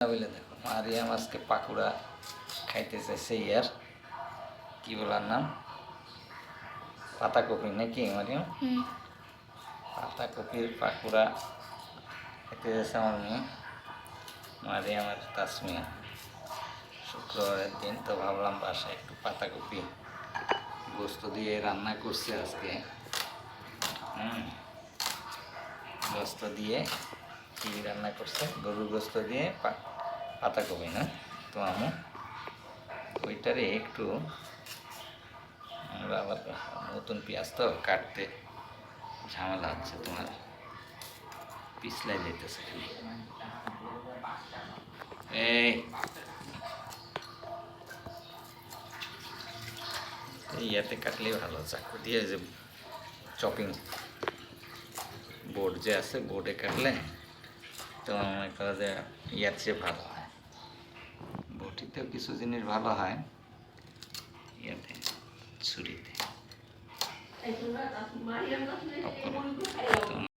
বলে দেখো মারিয়াম আজকে পাকুড়া খাইতে চাইছে ইয়ার কি বলার নাম? পাতাকপি নাকি মারিয়াম? পাতাকপির পাকুড়া খেতে যাচ্ছে আমার মেয়ে মারিয়াম আর তাসমিয়া। শুক্রবারের দিন তো ভাবলাম বাসায় একটু পাতাকপি গোস্ত দিয়ে রান্না করছে আজকে। হুম। গোস্ত দিয়ে কি রান্না করছে? গরুর গোস্ত দিয়ে পা- পাতাকপি না তো আমি ওইটারে একটু আমরা আবার নতুন পেঁয়াজ তো কাটতে ঝামেলা হচ্ছে, তোমার পিছলাই যেতেছে এই ইয়াতে কাটলেই ভালো, চাকু দিয়ে যে চপিং বোর্ড যে আছে বোর্ডে কাটলে তো মনে করো যে ইয়ার চেয়ে ভালো বটিতেও কিছু জিনিস ভালো হয় ইয়াতে ছুরিতে।